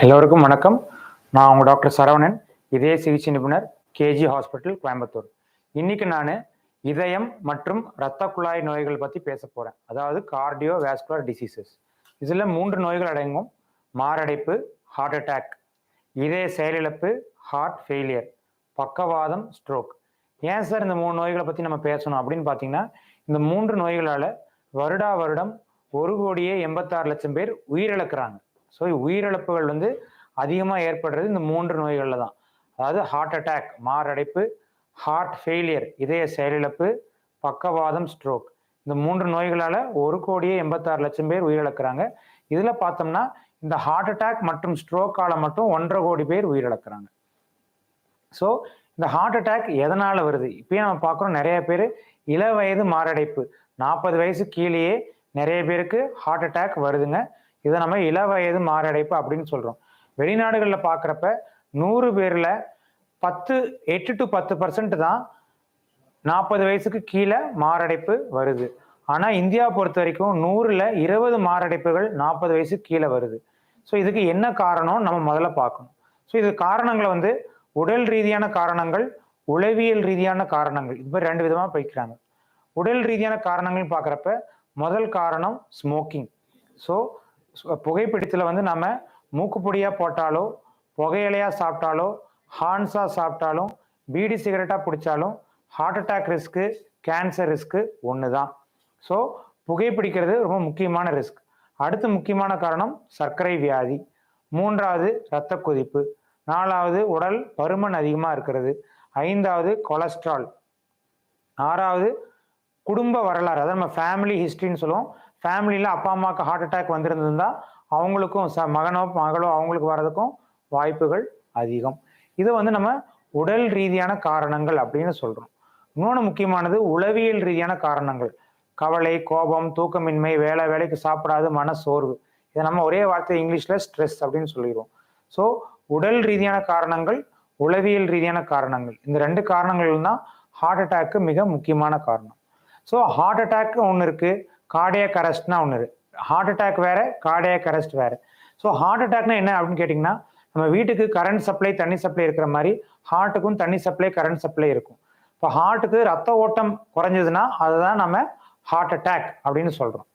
எல்லோருக்கும் வணக்கம். நான் உங்கள் டாக்டர் சரவணன். இதய சிகிச்சை நிபுணர் கேஜி ஹாஸ்பிட்டல் கோயம்புத்தூர். இன்னைக்கு நான் இதயம் மற்றும் இரத்த குழாய் நோய்கள் பற்றி பேச போகிறேன் அதாவது கார்டியோ வேஸ்குலர் டிசீசஸ் இதில் மூன்று நோய்கள் அடங்கும். மாரடைப்பு ஹார்ட் அட்டாக் இதய செயலிழப்பு ஹார்ட் ஃபெயிலியர் பக்கவாதம் ஸ்ட்ரோக் ஏன் சார் இந்த மூணு நோய்களை பற்றி நம்ம பேசணும் அப்படின்னு பார்த்தீங்கன்னா இந்த மூன்று நோய்களால் வருடா வருடம் ஒரு கோடியே எண்பத்தாறு லட்சம் பேர் உயிரிழக்கிறாங்க. ஸோ உயிரிழப்புகள் வந்து அதிகமாக ஏற்படுறது இந்த மூன்று நோய்களில் தான். அதாவது ஹார்ட் அட்டாக் மாரடைப்பு ஹார்ட் ஃபெயிலியர் இதய செயலிழப்பு பக்கவாதம் ஸ்ட்ரோக் இந்த மூன்று நோய்களால் ஒரு கோடியே எண்பத்தாறு லட்சம் பேர் உயிரிழக்கிறாங்க. இதில் பார்த்தோம்னா இந்த ஹார்ட் அட்டாக் மற்றும் ஸ்ட்ரோக்கால மட்டும் ஒன்றரை கோடி பேர் உயிரிழக்கிறாங்க. ஸோ இந்த ஹார்ட் அட்டாக் எதனால் வருது? இப்பயே நம்ம பார்க்குறோம் நிறைய பேர் இள வயது மாரடைப்பு. நாற்பது வயசு கீழேயே நிறைய பேருக்கு ஹார்ட் அட்டாக் வருதுங்க. இதை நம்ம இள வயது மாரடைப்பு அப்படின்னு சொல்கிறோம் வெளிநாடுகளில் பார்க்குறப்ப நூறு பேரில் பத்து எட்டு டு பத்து பர்சன்ட் தான் நாற்பது வயசுக்கு கீழே மாரடைப்பு வருது. ஆனால் இந்தியா பொறுத்த வரைக்கும் நூறில் இருபது மாரடைப்புகள் நாற்பது வயசுக்கு கீழே வருது. ஸோ இதுக்கு என்ன காரணம் நம்ம முதல்ல பார்க்கணும். ஸோ இது காரணங்களை வந்து உடல் ரீதியான காரணங்கள் உளவியல் ரீதியான காரணங்கள். இது மாதிரி ரெண்டு விதமாக போய்க்கிறாங்க உடல் ரீதியான காரணங்கள் பார்க்குறப்ப முதல் காரணம் ஸ்மோக்கிங் ஸோ புகைப்பிடித்தில் வந்து நம்ம மூக்குப்பொடியாக போட்டாலோ புகையிலையாக சாப்பிட்டாலோ ஹான்ஸாக சாப்பிட்டாலும் பீடி சிகரெட்டாக பிடிச்சாலும் heart attack risk cancer risk ஒன்று தான் ஸோ புகைப்பிடிக்கிறது ரொம்ப முக்கியமான ரிஸ்க் அடுத்து முக்கியமான காரணம் சர்க்கரை வியாதி. மூன்றாவது இரத்த கொதிப்பு. நாலாவது உடல் பருமன் அதிகமாக இருக்கிறது. ஐந்தாவது கொலஸ்ட்ரால் ஆறாவது குடும்ப வரலாறு. அதாவது நம்ம ஃபேமிலி ஹிஸ்ட்ரின்னு சொல்லுவோம். ஃபேமிலியில் அப்பா அம்மாவுக்கு ஹார்ட் அட்டாக் வந்திருந்திருந்தா அவங்களுக்கும் ச மகனோ மகளோ அவங்களுக்கு வர்றதுக்கும் வாய்ப்புகள் அதிகம். இது வந்து நம்ம உடல் ரீதியான காரணங்கள் அப்படின்னு சொல்கிறோம் இன்னொன்று முக்கியமானது உளவியல் ரீதியான காரணங்கள். கவலை கோபம் தூக்கமின்மை வேலை வேலைக்கு சாப்பிடாது மன சோர்வு. இதை நம்ம ஒரே வார்த்தை இங்கிலீஷில் ஸ்ட்ரெஸ் அப்படின்னு சொல்லிடுவோம். ஸோ உடல் ரீதியான காரணங்கள் உளவியல் ரீதியான காரணங்கள். இந்த ரெண்டு காரணங்கள் தான் ஹார்ட் அட்டாக்கு மிக முக்கியமான காரணம். ஸோ ஹார்ட் அட்டாக் ஒன்று இருக்குது கார்டியாக் அரெஸ்ட்னா ஒன்று ஹார்ட் அட்டாக் வேற கார்டியாக் அரெஸ்ட் வேற. ஸோ ஹார்ட் அட்டாக்னா என்ன அப்படின்னு கேட்டிங்கன்னா நம்ம வீட்டுக்கு கரண்ட் சப்ளை தண்ணி சப்ளை இருக்கிற மாதிரி ஹார்ட்டுக்கும் தண்ணி சப்ளை கரண்ட் சப்ளை இருக்கும். இப்போ ஹார்ட்டுக்கு ரத்த ஓட்டம் குறைஞ்சதுன்னா அதுதான் நம்ம ஹார்ட் அட்டாக் அப்படின்னு சொல்கிறோம்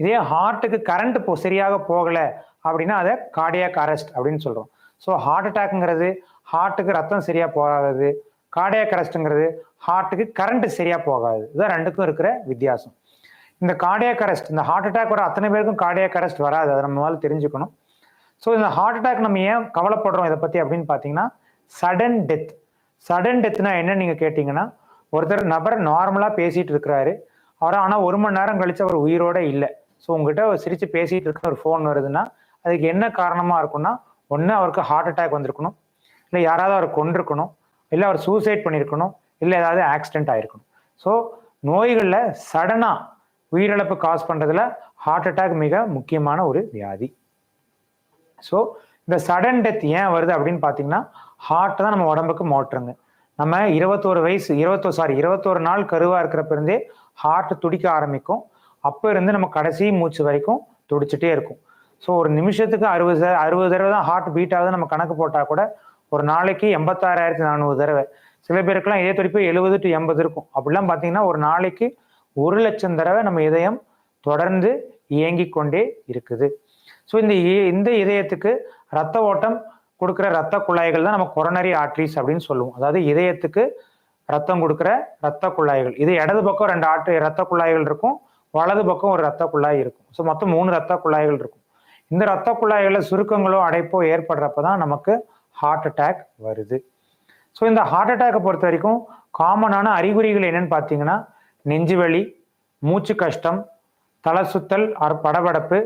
இதே ஹார்ட்டுக்கு கரண்ட் இப்போ சரியாக போகலை அப்படின்னா அதை கார்டியாக் அரெஸ்ட் அப்படின்னு சொல்கிறோம் ஸோ ஹார்ட் அட்டாக்ங்கிறது ஹார்ட்டுக்கு ரத்தம் சரியாக போகாதது கார்டியாக் அரெஸ்ட்டுங்கிறது ஹார்ட்டுக்கு கரண்ட் சரியாக போகாது. இதுதான் ரெண்டுக்கும் இருக்கிற வித்தியாசம். இந்த கார்டியாக் அரெஸ்ட் இந்த ஹார்ட் அட்டாக் வர அத்தனை பேருக்கும் கார்டியாக் அரெஸ்ட் வராது. அதை நம்ம தெரிஞ்சுக்கணும். ஸோ இந்த ஹார்ட் அட்டாக் நம்ம ஏன் கவலைப்படுறோம் இதை பற்றி அப்படின்னு பார்த்தீங்கன்னா சடன் டெத் சடன் டெத்னா என்ன நீங்கள் கேட்டிங்கன்னா ஒருத்தர் நபர் நார்மலாக பேசிகிட்டு இருக்கிறாரு. அவர் ஆனால் ஒரு மணி நேரம் கழித்து அவர் உயிரோட இல்லை. ஸோ உங்ககிட்ட அவர் சிரித்து பேசிகிட்டு இருக்கிற ஒரு ஃபோன் வருதுன்னா அதுக்கு என்ன காரணமாக இருக்கும்னா ஒன்று அவருக்கு ஹார்ட் அட்டாக் வந்திருக்கணும். இல்லை யாராவது அவர் கொண்டிருக்கணும் இல்லை அவர் சூசைட் பண்ணியிருக்கணும். இல்லை ஏதாவது ஆக்சிடென்ட் ஆகிருக்கணும் ஸோ நோய்களில் சடனாக உயிரிழப்பு காஸ் பண்ணுறதுல ஹார்ட் அட்டாக் மிக முக்கியமான ஒரு வியாதி. ஸோ இந்த சடன் டெத் ஏன் வருது அப்படின்னு பார்த்தீங்கன்னா ஹார்ட் தான் நம்ம உடம்புக்கு மோட்டுருங்க நம்ம இருபத்தோரு வயசு இருபத்தோ சாரி இருபத்தோரு நாள் கருவாக இருக்கிறப்ப இருந்தே ஹார்ட் துடிக்க ஆரம்பிக்கும். அப்போ இருந்து நம்ம கடைசி மூச்சு வரைக்கும் துடிச்சிட்டே இருக்கும். ஸோ ஒரு நிமிஷத்துக்கு அறுபது அறுபது தடவை தான் ஹார்ட் பீட் ஆகுது நம்ம கணக்கு போட்டால் கூட ஒரு நாளைக்கு எண்பத்தாறாயிரத்தி நானூறு தடவை. சில பேருக்குலாம் இதே துடிப்பு எழுபது டு எண்பது இருக்கும். அப்படிலாம் பார்த்தீங்கன்னா ஒரு நாளைக்கு ஒரு லட்சம் தடவை நம்ம இதயம் தொடர்ந்து இயங்கி கொண்டே இருக்குது. ஸோ இந்த இந்த இதயத்துக்கு ரத்த ஓட்டம் கொடுக்குற ரத்த குழாய்கள் தான் நம்ம கொரோனரி ஆர்ட்ரிஸ் அப்படின்னு சொல்லுவோம். அதாவது இதயத்துக்கு ரத்தம் கொடுக்குற ரத்த குழாய்கள். இது இடது பக்கம் ரெண்டு ஆற்று ரத்த குழாய்கள் இருக்கும் வலது பக்கம் ஒரு ரத்த குழாய் இருக்கும். ஸோ மொத்தம் மூணு ரத்த குழாய்கள் இருக்கும். இந்த ரத்த குழாய்களில் சுருக்கங்களோ அடைப்போ ஏற்படுறப்ப தான் நமக்கு ஹார்ட் அட்டாக் வருது. ஸோ இந்த ஹார்ட் அட்டாக்கை பொறுத்த வரைக்கும் காமனான அறிகுறிகள் என்னன்னு பார்த்தீங்கன்னா நெஞ்சுவலி மூச்சு கஷ்டம் தலை சுத்தல் படபடப்பு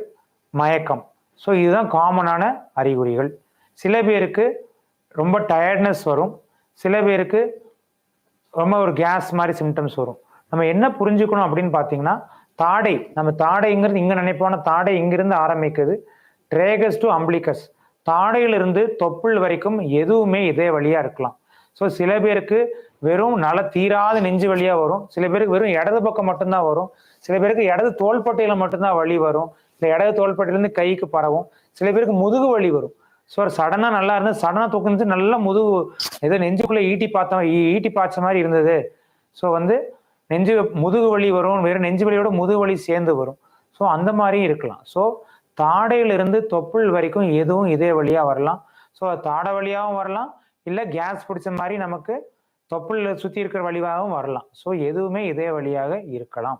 மயக்கம். ஸோ இதுதான் காமனான அறிகுறிகள். சில பேருக்கு ரொம்ப டயர்ட்னஸ் வரும். சில பேருக்கு ரொம்ப ஒரு கேஸ் மாதிரி சிம்டம்ஸ் வரும். நம்ம என்ன புரிஞ்சுக்கணும் அப்படின்னு பார்த்தீங்கன்னா தாடை. நம்ம தாடைங்கிறது இங்கே நினைப்போம்னா தாடை இங்கிருந்து ஆரம்பிக்குது. ட்ரேகஸ் டு அம்பிளிகஸ் தாடையிலிருந்து தொப்புள் வரைக்கும் எதுவுமே இதே வழியாக இருக்கலாம். ஸோ சில பேருக்கு வெறும் நல தீராத நெஞ்சு வழியாக வரும். சில பேருக்கு வெறும் இடது பக்கம் மட்டும்தான் வரும். சில பேருக்கு இடது தோள்பட்டையில் மட்டும்தான் வலி வரும். இல்லை இடது தோள்பட்டையிலேருந்து கைக்கு பரவும். சில பேருக்கு முதுகு வலி வரும். ஸோ சடனாக நல்லா இருந்து சடனாக தூக்குனது நல்லா முதுகு ஏதோ நெஞ்சுக்குள்ளே ஈட்டி பார்த்த ஈட்டி பாய்ச்ச மாதிரி இருந்தது. ஸோ வந்து நெஞ்சு முதுகு வலி வரும். வெறும் நெஞ்சு வலியோட முதுகு வலி சேர்ந்து வரும். ஸோ அந்த மாதிரியும் இருக்கலாம். ஸோ தாடையிலிருந்து தொப்புள் வரைக்கும் எதுவும் இதே வழியாக வரலாம். ஸோ தாடை வழியாகவும் வரலாம். இல்லை கேஸ் பிடிச்ச மாதிரி நமக்கு தொப்புளில் சுற்றி இருக்கிற வழியாகவும் வரலாம். ஸோ எதுவுமே இதே வழியாக இருக்கலாம்.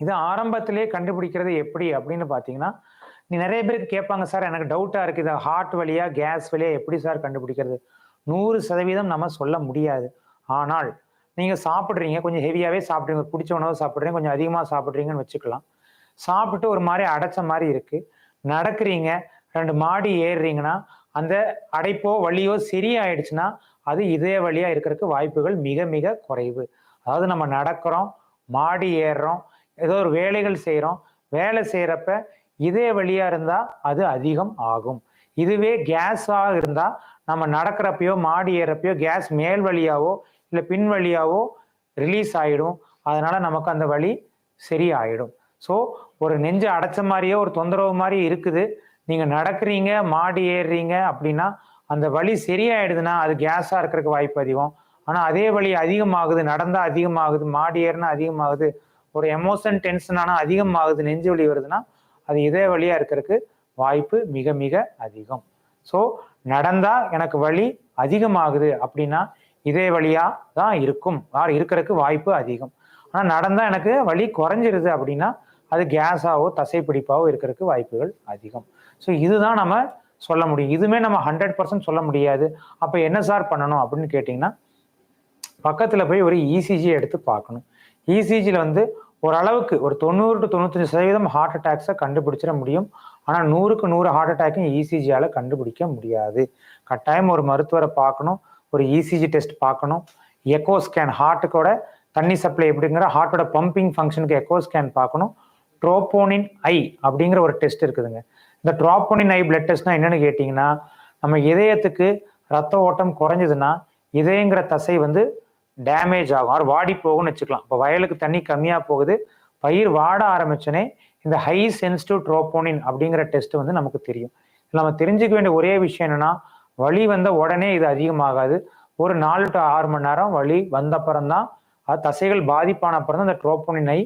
இது ஆரம்பத்திலே கண்டுபிடிக்கிறது எப்படி அப்படின்னு பார்த்தீங்கன்னா நீ நிறைய பேருக்கு கேட்பாங்க சார் எனக்கு டவுட்டாக இருக்குது ஹார்ட் வழியா கேஸ் வழியா எப்படி சார் கண்டுபிடிக்கிறது? நூறு சதவீதம் நம்ம சொல்ல முடியாது. ஆனால் நீங்கள் சாப்பிட்றீங்க கொஞ்சம் ஹெவியாகவே சாப்பிட்றீங்க பிடிச்ச உணவு சாப்பிட்றீங்க கொஞ்சம் அதிகமாக சாப்பிட்றீங்கன்னு வச்சுக்கலாம். சாப்பிட்டு ஒரு மாதிரி அடைச்ச மாதிரி இருக்குது நடக்கிறீங்க ரெண்டு மாடி ஏறுறீங்கன்னா அந்த அடைப்போ வலியோ சரியாயிடுச்சுன்னா அது இதே வழியா இருக்கிறதுக்கு வாய்ப்புகள் மிக மிக குறைவு. அதாவது நம்ம நடக்கிறோம் மாடி ஏறுறோம் ஏதோ ஒரு வேலைகள் செய்கிறோம் வேலை செய்கிறப்ப இதே வழியா இருந்தா அது அதிகம் ஆகும். இதுவே கேஸாக இருந்தா நம்ம நடக்கிறப்பயோ மாடி ஏறப்பயோ கேஸ் மேல் வழியாவோ இல்லை பின் வழியாவோ ரிலீஸ் ஆயிடும். அதனால நமக்கு அந்த வழி சரியாயிடும். ஸோ ஒரு நெஞ்சு அடைச்ச மாதிரியே ஒரு தொந்தரவு மாதிரி இருக்குது. நீங்க நடக்கிறீங்க மாடி ஏறுறீங்க அப்படின்னா அந்த வலி சரியாயிடுதுன்னா அது கேஸா இருக்கிறதுக்கு வாய்ப்பு அதிகம். ஆனா அதே வலி அதிகமாகுது நடந்தா அதிகமாகுது மாடி ஏறினா அதிகமாகுது ஒரு எமோஷன் டென்ஷன் ஆனால் அதிகமாகுது நெஞ்சு வலி வருதுன்னா அது இதே வழியா இருக்கிறதுக்கு வாய்ப்பு மிக மிக அதிகம். ஸோ நடந்தா எனக்கு வலி அதிகமாகுது அப்படின்னா இதே வழியா தான் இருக்கும். இருக்கிறதுக்கு வாய்ப்பு அதிகம். ஆனா நடந்தா எனக்கு வலி குறைஞ்சிருது அப்படின்னா அது கேஸாவோ தசைப்பிடிப்பாவோ இருக்கிறதுக்கு வாய்ப்புகள் அதிகம். ஸோ இதுதான் நம்ம சொல்ல முடியும். இதுவுமே நம்ம ஹண்ட்ரட் பர்சன்ட் சொல்ல முடியாது. அப்போ என்ன சார் பண்ணணும் அப்படின்னு கேட்டிங்கன்னா பக்கத்தில் போய் ஒரு இசிஜி எடுத்து பார்க்கணும். இசிஜியில் வந்து ஓரளவுக்கு ஒரு தொண்ணூறு டு தொண்ணூத்தஞ்சு சதவீதம் ஹார்ட் அட்டாக்ஸை கண்டுபிடிச்சிட முடியும். ஆனால் நூறுக்கு நூறு ஹார்ட் அட்டாக்கும் இசிஜியால் கண்டுபிடிக்க முடியாது. கட்டாயம் ஒரு மருத்துவரை பார்க்கணும் ஒரு இசிஜி டெஸ்ட் பார்க்கணும். எக்கோ ஸ்கேன் ஹார்ட்டுக்கோட தண்ணி சப்ளை எப்படிங்கிற ஹார்ட்டோட பம்பிங் ஃபங்க்ஷனுக்கு எக்கோ ஸ்கேன் பார்க்கணும். ட்ரோபோனின் ஐ அப்படிங்கிற ஒரு டெஸ்ட் இருக்குதுங்க. இந்த ட்ரோபோனின் ஐ பிளட் டெஸ்ட்னா என்னன்னு கேட்டிங்கன்னா நம்ம இதயத்துக்கு ரத்த ஓட்டம் குறைஞ்சதுன்னா இதயங்கிற தசை வந்து டேமேஜ் ஆகும். ஆர் வாடி போகும்னு வச்சுக்கலாம். இப்போ வயலுக்கு தண்ணி கம்மியாக போகுது. பயிர் வாட ஆரம்பிச்சோன்னே இந்த ஹை சென்சிட்டிவ் ட்ரோபோனின் அப்படிங்கிற டெஸ்ட் வந்து நமக்கு தெரியும். நம்ம தெரிஞ்சுக்க வேண்டிய ஒரே விஷயம் என்னன்னா வலி வந்த உடனே இது அதிகமாகாது. ஒரு நாலு டு ஆறு மணி நேரம் வலி வந்த அப்புறம்தான் அது தசைகள் பாதிப்பான அப்புறம் தான் அந்த ட்ரோபோனின் ஐ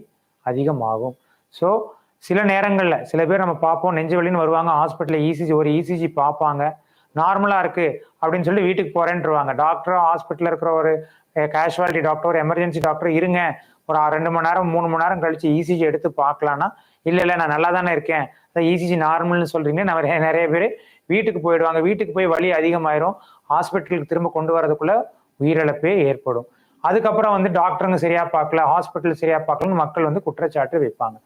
அதிகமாகும். ஸோ சில நேரங்களில் சில பேர் நம்ம பார்ப்போம் நெஞ்சு வலின்னு வருவாங்க ஹாஸ்பிட்டலில் இசிஜி ஒரு இசிஜி பார்ப்பாங்க. நார்மலாக இருக்குது அப்படின்னு சொல்லி வீட்டுக்கு போறேன்ருவாங்க. டாக்டரோ ஹாஸ்பிட்டலில் இருக்கிற ஒரு கேஷுவாலிட்டி டாக்டர் ஒரு எமர்ஜென்சி டாக்டர் இருங்க. ஒரு ரெண்டு மணி நேரம் மூணு மணி நேரம் கழிச்சு இசிஜி எடுத்து பார்க்கலான்னா இல்லை இல்லை நான் நல்லா தானே இருக்கேன். இசிஜி நார்மல்னு சொல்கிறீங்க நிறைய- நிறைய பேர் வீட்டுக்கு போயிடுவாங்க. வீட்டுக்கு போய் வலி அதிகமாயிரும். ஹாஸ்பிட்டலுக்கு திரும்ப கொண்டு வரதுக்குள்ளே உயிரிழப்பே ஏற்படும். அதுக்கப்புறம் வந்து டாக்டருங்க சரியாக பார்க்கல ஹாஸ்பிட்டல் சரியாக பார்க்கலன்னு மக்கள் வந்து குற்றச்சாட்டு வைப்பாங்க.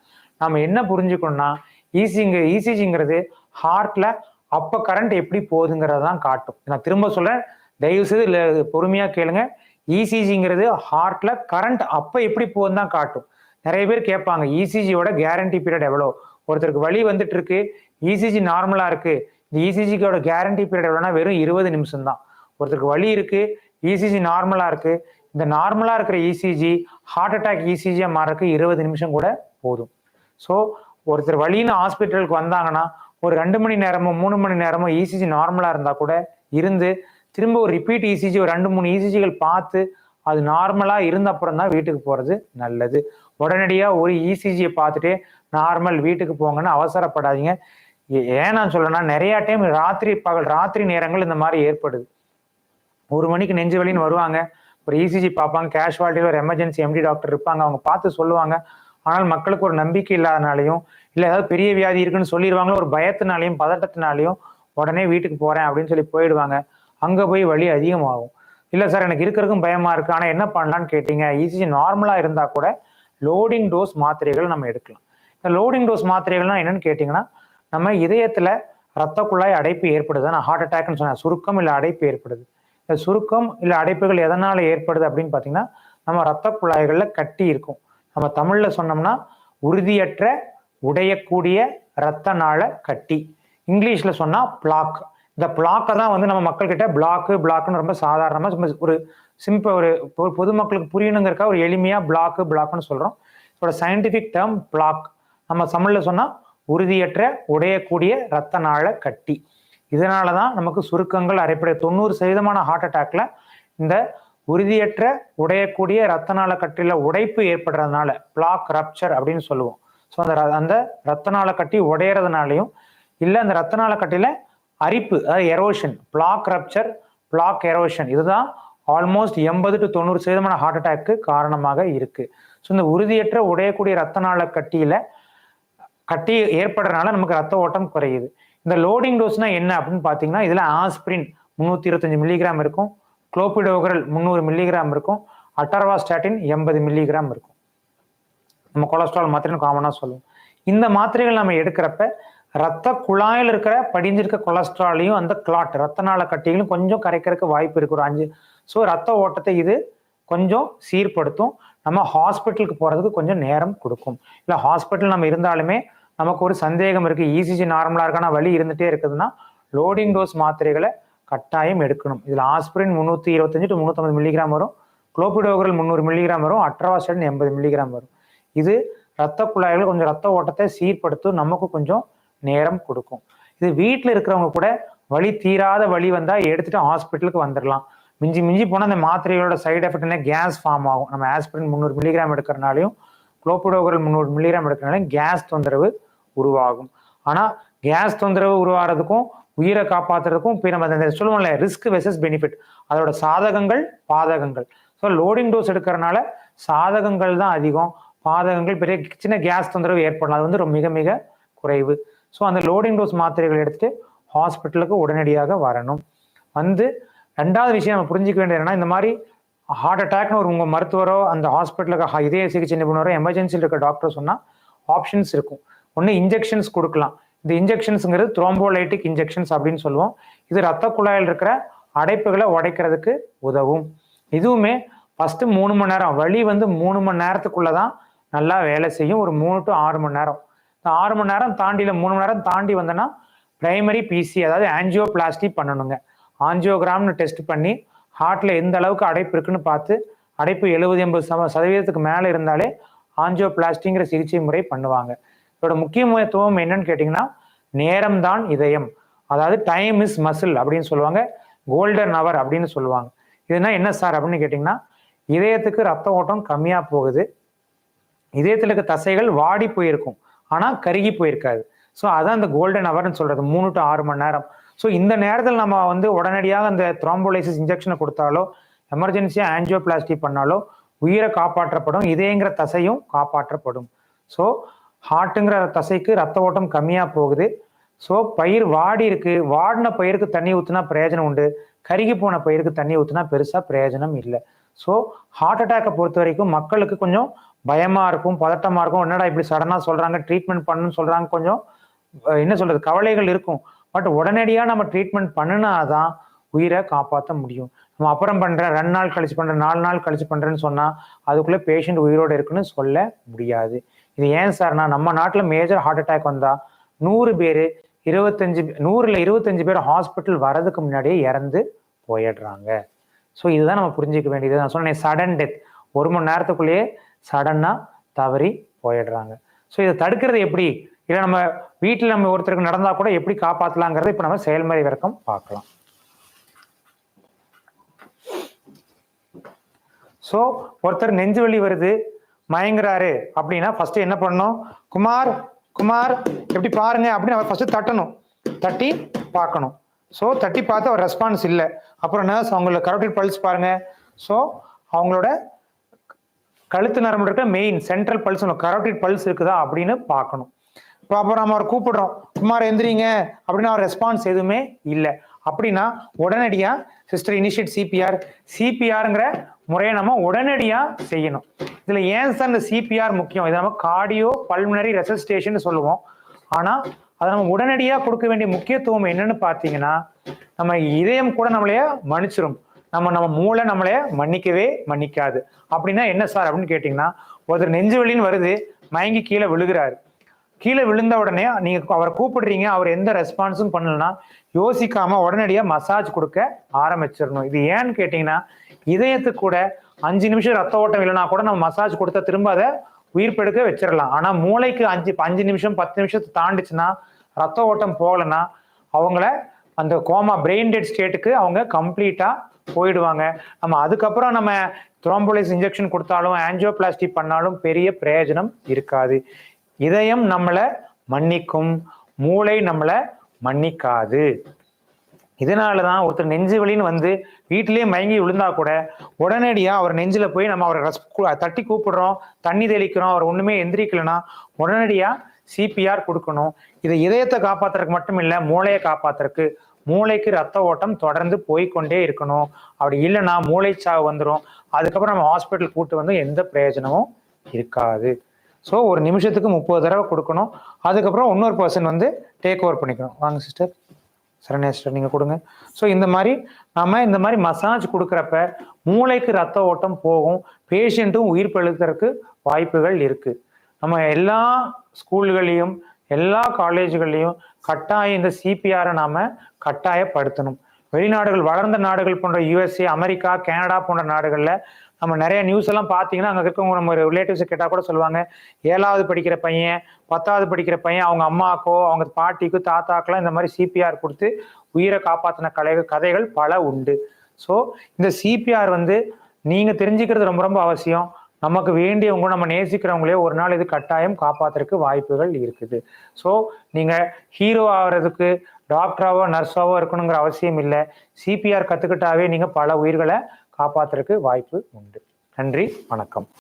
நம்ம என்ன புரிஞ்சுக்கணும்னா ஈசிங்க ஈசிஜிங்கிறது ஹார்ட்ல அப்ப கரண்ட் எப்படி போகுதுங்கிறத தான் காட்டும் நான் திரும்ப சொல்றேன். தயவு செய்து இல்ல பொறுமையா கேளுங்க. இசிஜிங்கிறது ஹார்ட்ல கரண்ட் அப்ப எப்படி போகுதுன்னு தான் காட்டும். நிறைய பேர் கேட்பாங்க இசிஜியோட கேரண்டி பீரியட் எவ்வளோ? ஒருத்தருக்கு வழி வந்துட்டு இருக்கு இசிஜி நார்மலா இருக்கு. இந்த இசிஜிக்கோட கேரண்டி பீரியட் எவ்வளோனா வெறும் இருபது நிமிஷம் தான் ஒருத்தருக்கு வழி இருக்கு இசிஜி நார்மலா இருக்கு. இந்த நார்மலா இருக்கிற இசிஜி ஹார்ட் அட்டாக் இசிஜியா மாறக்கு இருபது நிமிஷம் கூட போதும். ஸோ ஒருத்தர் வழின்னு ஹாஸ்பிட்டலுக்கு வந்தாங்கன்னா ஒரு ரெண்டு மணி நேரமோ மூணு மணி நேரமோ இசிஜி நார்மலாக இருந்தால் கூட இருந்து திரும்ப ஒரு ரிப்பீட் இசிஜி ஒரு ரெண்டு மூணு இசிஜிகள் பார்த்து அது நார்மலாக இருந்த அப்புறம் தான் வீட்டுக்கு போகிறது நல்லது. உடனடியாக ஒரு இசிஜியை பார்த்துட்டு நார்மல் வீட்டுக்கு போங்கன்னு அவசரப்படாதீங்க. ஏ- ஏன் நான் சொல்லணும்னா நிறையா டைம் ராத்திரி பகல் ராத்திரி நேரங்கள் இந்த மாதிரி ஏற்படுது. ஒரு மணிக்கு நெஞ்சு வலின்னு வருவாங்க. ஒரு இசிஜி பார்ப்பாங்க. கேஷுவாலிட்டியில் ஒரு எமர்ஜென்சி எம்டி டாக்டர் இருப்பாங்க. அவங்க பார்த்து சொல்லுவாங்க. ஆனால் மக்களுக்கு ஒரு நம்பிக்கை இல்லாதனாலையும் இல்லை ஏதாவது பெரிய வியாதி இருக்குன்னு சொல்லிடுவாங்களோ ஒரு பயத்தினாலையும் பதட்டத்தினாலையும் உடனே வீட்டுக்கு போறேன் அப்படின்னு சொல்லி போயிடுவாங்க. அங்கே போய் வலி அதிகமாகும். இல்லை சார் எனக்கு இருக்கிறதுக்கும் பயமா இருக்கு. ஆனால் என்ன பண்ணலான்னு கேட்டீங்க? இசிஜி நார்மலாக இருந்தால் கூட லோடிங் டோஸ் மாத்திரைகள் நம்ம எடுக்கலாம். இந்த லோடிங் டோஸ் மாத்திரைகள்னா என்னன்னு கேட்டிங்கன்னா நம்ம இதயத்தில் ரத்த குழாய் அடைப்பு ஏற்படுது. நான் ஹார்ட் அட்டாக்னு சொன்னேன். சுருக்கம் இல்லை அடைப்பு ஏற்படுது. இந்த சுருக்கம் இல்லை அடைப்புகள் எதனால் ஏற்படுது அப்படின்னு பார்த்தீங்கன்னா நம்ம ரத்த குழாய்களில் கட்டி இருக்கும். நம்ம தமிழ்ல சொன்னோம்னா உறுதியற்ற உடையக்கூடிய இரத்த நாள கட்டி. இங்கிலீஷ்ல சொன்னா பிளாக் இந்த பிளாக்கை தான் வந்து நம்ம மக்கள்கிட்ட பிளாக்கு பிளாக்குன்னு ரொம்ப சாதாரணமா ஒரு சிம்பிள் ஒரு பொதுமக்களுக்கு புரியணுங்கிறக்கா ஒரு எளிமையா பிளாக்கு பிளாக்னு சொல்றோம். இதோட சயின்டிபிக் டேர்ம் பிளாக் நம்ம தமிழ்ல சொன்னா உறுதியற்ற உடையக்கூடிய இரத்த நாள கட்டி. இதனால தான் நமக்கு சுருக்கங்கள் அரைப்படை. தொண்ணூறு சதவீதமான ஹார்ட் அட்டாக்ல இந்த உறுதியற்ற உடையக்கூடிய ரத்த நாள கட்டில உடைப்பு ஏற்படுறதுனால பிளாக் ரப்சர் அப்படின்னு சொல்லுவோம். ஸோ அந்த ர- அந்த ரத்த நாள கட்டி உடையறதுனாலையும் இல்லை அந்த ரத்த நாள கட்டில அரிப்பு அதாவது erosion plaque rupture plaque erosion இதுதான் ஆல்மோஸ்ட் எண்பது டு தொண்ணூறு சதவீதமான ஹார்ட் அட்டாக்கு காரணமாக இருக்கு. ஸோ இந்த உறுதியற்ற உடையக்கூடிய ரத்த நாள கட்டியில கட்டி ஏற்படுறதுனால நமக்கு ரத்த ஓட்டம் குறையுது. இந்த லோடிங் டோஸ்னா என்ன அப்படின்னு பார்த்தீங்கன்னா இதுல ஆஸ்பிரின் முந்நூற்றி இருபத்தஞ்சு மில்லிகிராம் இருக்கும். குளோபிடோகரல் முந்நூறு மில்லிகிராம் இருக்கும். அட்டர்வாஸ்டாட்டின் எண்பது மில்லிகிராம் இருக்கும். நம்ம கொலஸ்ட்ரால் மாத்திரைன்னு காமனாக சொல்லுவோம். இந்த மாத்திரைகள் நம்ம எடுக்கிறப்ப ரத்த குழாயில் இருக்கிற படிஞ்சிருக்க கொலஸ்ட்ராலையும் அந்த கிளாட் ரத்த நாள கட்டிகளும் கொஞ்சம் கரைக்கிறதுக்கு வாய்ப்பு இருக்கு. ஒரு அஞ்சு ஸோ ரத்த ஓட்டத்தை இது கொஞ்சம் சீர்படுத்தும். நம்ம ஹாஸ்பிட்டலுக்கு போகிறதுக்கு கொஞ்சம் நேரம் கொடுக்கும். இல்லை ஹாஸ்பிட்டல் நம்ம இருந்தாலுமே நமக்கு ஒரு சந்தேகம் இருக்குது இசிஜி நார்மலாக இருக்கான? வழி இருந்துகிட்டே இருக்குதுன்னா லோடிங் டோஸ் மாத்திரைகளை கட்டாயம் எடுக்கணும். இதில் ஆஸ்பிரின் முந்நூற்றி இருபத்தஞ்சு டு முந்நூற்றம்பது மில்லிகிராம் வரும். குளோபிடோகரல் முந்நூறு மில்லிகிராம் வரும். அட்ராவாஸ்டன் எண்பது மில்லிகிராம் வரும். இது ரத்த குழாய்கள் கொஞ்சம் ரத்த ஓட்டத்தை சீர்படுத்தும் நமக்கு கொஞ்சம் நேரம் கொடுக்கும். இது வீட்டில் இருக்கிறவங்க கூட வழி தீராத வழி வந்தால் எடுத்துகிட்டு ஹாஸ்பிட்டலுக்கு வந்துடலாம் மிஞ்சி மிஞ்சி போனால் அந்த மாத்திரைகளோட சைடு எஃபெக்ட்னா கேஸ் ஃபார்ம் ஆகும். நம்ம ஆஸ்பிரின் முந்நூறு மில்லிகிராம் எடுக்கிறனாலையும் குளோபிடோகரல் முந்நூறு மில்லிகிராம் எடுக்கிறனாலையும் கேஸ் தொந்தரவு உருவாகும். ஆனால் கேஸ் தொந்தரவு உருவாகிறதுக்கும் உயிரை காப்பாத்துறதுக்கும் இப்போ நம்ம அந்த சொல்லுவோம்ல ரிஸ்க் வெசஸ் பெனிஃபிட் அதோட சாதகங்கள் பாதகங்கள். ஸோ லோடிங் டோஸ் எடுக்கிறனால சாதகங்கள் தான் அதிகம். பாதகங்கள் பெரிய சின்ன கேஸ் தொந்தரவு ஏற்படலாம். அது வந்து ரொம்ப மிக மிக குறைவு. ஸோ அந்த லோடிங் டோஸ் மாத்திரைகள் எடுத்துட்டு ஹாஸ்பிட்டலுக்கு உடனடியாக வரணும். வந்து ரெண்டாவது விஷயம் நம்ம புரிஞ்சுக்க வேண்டியது என்னன்னா இந்த மாதிரி ஹார்ட் அட்டாக்னு ஒரு உங்கள் மருத்துவரோ அந்த ஹாஸ்பிட்டலுக்கு இதய சிகிச்சை நிபுணரோ எமர்ஜென்சியில் இருக்க டாக்டர் சொன்னால் ஆப்ஷன்ஸ் இருக்கும். ஒன்று இன்ஜெக்ஷன்ஸ் கொடுக்கலாம். இந்த இன்ஜெக்ஷன்ஸுங்கிறது த்ரோம்போலைட்டிக் இன்ஜெக்ஷன்ஸ் அப்படின்னு சொல்லுவோம். இது ரத்த குழாயில் இருக்கிற அடைப்புகளை உடைக்கிறதுக்கு உதவும். இதுவுமே ஃபஸ்ட்டு மூணு மணி நேரம் வலி வந்து மூணு மணி நேரத்துக்குள்ளே தான் நல்லா வேலை செய்யும். ஒரு மூணு டு ஆறு மணி நேரம். இந்த ஆறு மணி நேரம் தாண்டியில் மூணு மணி நேரம் தாண்டி வந்தோன்னா பிரைமரி பிசி அதாவது ஆன்ஜியோ பிளாஸ்டி பண்ணணுங்க. ஆஞ்சியோகிராம்னு டெஸ்ட் பண்ணி ஹார்ட்ல எந்த அளவுக்கு அடைப்பு இருக்குன்னு பார்த்து அடைப்பு எழுபது எண்பது சம சதவீதத்துக்கு மேலே இருந்தாலே ஆன்ஜியோ பிளாஸ்டிங்கிற சிகிச்சை முறை பண்ணுவாங்க. இதோட முக்கியத்துவம் என்னன்னு கேட்டிங்கன்னா நேரம் தான் இதயம். அதாவது டைம் இஸ் மசில் அப்படின்னு சொல்லுவாங்க. கோல்டன் அவர் அப்படின்னு சொல்லுவாங்க. இதுனா என்ன சார் அப்படின்னு கேட்டிங்கன்னா இதயத்துக்கு ரத்த ஓட்டம் கம்மியாக போகுது. இதயத்தில் இருக்க தசைகள் வாடி போயிருக்கும். ஆனால் கருகி போயிருக்காது. ஸோ அதான் அந்த கோல்டன் அவர்னு சொல்கிறது மூணு டு ஆறு மணி நேரம். ஸோ இந்த நேரத்தில் நம்ம வந்து உடனடியாக அந்த த்ரோம்போலைசிஸ் இன்ஜெக்ஷனை கொடுத்தாலோ எமர்ஜென்சியாக ஆன்ஜியோபிளாஸ்டி பண்ணாலோ உயிரை காப்பாற்றப்படும். இதயங்கிற தசையும் காப்பாற்றப்படும். ஸோ ஹார்ட்டுங்கிற தசைக்கு ரத்த ஓட்டம் கம்மியாக போகுது. ஸோ பயிர் வாடி இருக்கு. வாடின பயிருக்கு தண்ணி ஊற்றினா பிரயோஜனம் உண்டு. கருகி போன பயிருக்கு தண்ணி ஊற்றினா பெருசாக பிரயோஜனம் இல்லை. ஸோ ஹார்ட் அட்டாக்கை பொறுத்த வரைக்கும் மக்களுக்கு கொஞ்சம் பயமாக இருக்கும் பதட்டமாக இருக்கும். என்னடா இப்படி சடனாக சொல்கிறாங்க ட்ரீட்மெண்ட் பண்ணணும்னு சொல்கிறாங்க கொஞ்சம். என்ன சொல்கிறது கவலைகள் இருக்கும். பட் உடனடியாக நம்ம ட்ரீட்மெண்ட் பண்ணினாதான் உயிரை காப்பாற்ற முடியும். நம்ம அப்புறம் பண்ணுற ரெண்டு நாள் கழிச்சு பண்ணுற நாலு நாள் கழிச்சு பண்ணுறேன்னு சொன்னால் அதுக்குள்ளே பேஷண்ட் உயிரோட இருக்குன்னு சொல்ல முடியாது. இது ஏன் சார்னா நம்ம நாட்டில் மேஜர் ஹார்ட் அட்டாக் வந்தால் நூறு பேர் இருபத்தஞ்சு நூறுல இருபத்தஞ்சு பேர் ஹாஸ்பிட்டல் வர்றதுக்கு முன்னாடியே இறந்து போயிடுறாங்க. ஸோ இதுதான் நம்ம புரிஞ்சுக்க வேண்டியது. நான் சொன்னேன் சடன் டெத் ஒரு மணி நேரத்துக்குள்ளேயே சடனாக தவறி போயிடுறாங்க. ஸோ இதை தடுக்கிறது எப்படி? இல்லை நம்ம வீட்டில் நம்ம ஒருத்தருக்கு நடந்தால் கூட எப்படி காப்பாற்றலாங்கிறத இப்போ நம்ம செயல்முறை விளக்கம் பார்க்கலாம். ஸோ ஒருத்தர் நெஞ்சு வலி வருது மயங்குறாரு. அப்படின்னா ஃபர்ஸ்ட் என்ன பண்ணணும்? குமார் குமார் எப்படி பாருங்க. அப்படின்னு அவர் ஃபர்ஸ்ட் தட்டணும். தட்டி பார்க்கணும். ஸோ தட்டி பார்த்து அவர் ரெஸ்பான்ஸ் இல்லை. அப்புறம் நர்ஸ் அவங்களோட கரோட்டிட் பல்ஸ் பாருங்க. ஸோ அவங்களோட கழுத்து நரம்பு இருக்க main central pulse carotid pulse இருக்குதா அப்படின்னு பார்க்கணும். இப்போ அப்புறம் நம்ம அவரை கூப்பிடுறோம். குமார் எந்திரிங்க. அப்படின்னு அவர் ரெஸ்பான்ஸ் எதுவுமே இல்லை. அப்படின்னா உடனடியாக சிஸ்டர் இனிஷியேட் சிபிஆர் சிபிஆர்ங்கிற முறையை நம்ம உடனடியாக செய்யணும். இதில் ஏன் சார் இந்த சிபிஆர் முக்கியம். இதை நம்ம கார்டியோ பல்முனரி ரெசஸ்டேஷன் சொல்லுவோம். ஆனால் அதை நம்ம உடனடியாக கொடுக்க வேண்டிய முக்கியத்துவம் என்னன்னு பார்த்தீங்கன்னா நம்ம இதயம் கூட நம்மளைய மன்னிச்சிரும். நம்ம நம்ம மூளை நம்மளைய மன்னிக்கவே மன்னிக்காது. அப்படின்னா என்ன சார் அப்படின்னு கேட்டிங்கன்னா ஒருத்தர் நெஞ்சு வலின்னு வருது மயங்கி கீழே விழுகிறாரு. கீழே விழுந்த உடனே நீங்கள் அவரை கூப்பிடுறீங்க அவர் எந்த ரெஸ்பான்ஸும் பண்ணலன்னா யோசிக்காமல் உடனடியாக மசாஜ் கொடுக்க ஆரம்பிச்சிடணும். இது ஏன்னு கேட்டிங்கன்னா இதயத்துக்கு கூட அஞ்சு நிமிஷம் ரத்த ஓட்டம் இல்லைனா கூட நம்ம மசாஜ் கொடுத்தா திரும்ப அதை உயிர் பெடுக்க வச்சிடலாம். ஆனா மூளைக்கு அஞ்சு அஞ்சு நிமிஷம் பத்து நிமிஷத்தை தாண்டிச்சுன்னா ரத்த ஓட்டம் போகலைன்னா அவங்கள அந்த கோமா பிரெயின் டெட் ஸ்டேட்டுக்கு அவங்க கம்ப்ளீட்டாக போயிடுவாங்க. நம்ம அதுக்கப்புறம் நம்ம த்ரோம்போலிஸ் இன்ஜெக்ஷன் கொடுத்தாலும் ஆன்ஜியோபிளாஸ்டி பண்ணாலும் பெரிய பிரயோஜனம் இருக்காது. இதயம் நம்மளை மன்னிக்கும் மூளை நம்மளை மன்னிக்காது. இதனால தான் ஒருத்தர் நெஞ்சு வலின்னு வந்து வீட்டிலேயே மயங்கி விழுந்தா கூட உடனடியாக அவர் நெஞ்சில் போய் நம்ம அவரை ரஸ் தட்டி கூப்பிடுறோம் தண்ணி தெளிக்கிறோம் அவர் ஒன்றுமே எந்திரிக்கலைன்னா உடனடியாக சிபிஆர் கொடுக்கணும். இதை இதயத்தை காப்பாத்துறதுக்கு மட்டும் இல்லை மூளையை காப்பாத்துறதுக்கு. மூளைக்கு ரத்த ஓட்டம் தொடர்ந்து போய்க்கொண்டே இருக்கணும். அப்படி இல்லைன்னா மூளைச்சாவு வந்துடும் அதுக்கப்புறம் நம்ம ஹாஸ்பிட்டல் கூட்டு வந்து எந்த பிரயோஜனமும் இருக்காது. ஸோ ஒரு நிமிஷத்துக்கு முப்பது தடவை கொடுக்கணும். அதுக்கப்புறம் இன்னொரு பர்சன் வந்து டேக் ஓவர் பண்ணிக்கணும். வாங்க சிஸ்டர் சரண்யா நீங்கள் கொடுங்க. ஸோ இந்த மாதிரி நம்ம இந்த மாதிரி மசாஜ் கொடுக்குறப்ப மூளைக்கு ரத்த ஓட்டம் போகும் பேஷண்ட்டும் உயிர் பழுக்கிறதுக்கு வாய்ப்புகள் இருக்குது நம்ம எல்லா ஸ்கூல்களையும் எல்லா காலேஜ்கள்லையும் கட்டாயம் இந்த சிபிஆரை நாம் கட்டாயப்படுத்தணும். வெளிநாடுகள் வளர்ந்த நாடுகள் போன்ற யுஎஸ்ஏ அமெரிக்கா கனடா போன்ற நாடுகளில் நம்ம நிறைய நியூஸ் எல்லாம் பார்த்தீங்கன்னா அங்கே இருக்கவங்க நம்ம ரிலேட்டிவ்ஸ் கேட்டால் கூட சொல்லுவாங்க. ஏழாவது படிக்கிற பையன் பத்தாவது படிக்கிற பையன் அவங்க அம்மாக்கோ அவங்க பாட்டிக்கோ தாத்தாக்கெல்லாம் இந்த மாதிரி சிபிஆர் கொடுத்து உயிரை காப்பாற்றின கலை கதைகள் பல உண்டு. ஸோ இந்த சிபிஆர் வந்து நீங்கள் தெரிஞ்சுக்கிறது ரொம்ப ரொம்ப அவசியம். நமக்கு வேண்டியவங்க நம்ம நேசிக்கிறவங்களே ஒரு நாள் இது கட்டாயம் காப்பாத்துறதுக்கு வாய்ப்புகள் இருக்குது. ஸோ நீங்கள் ஹீரோ ஆகிறதுக்கு டாக்டராவோ நர்ஸாவோ இருக்கணுங்கிற அவசியம் இல்லை. சிபிஆர் கற்றுக்கிட்டாவே நீங்கள் பல உயிர்களை காப்பாத்துறதுக்கு வாய்ப்பு உண்டு. நன்றி வணக்கம்.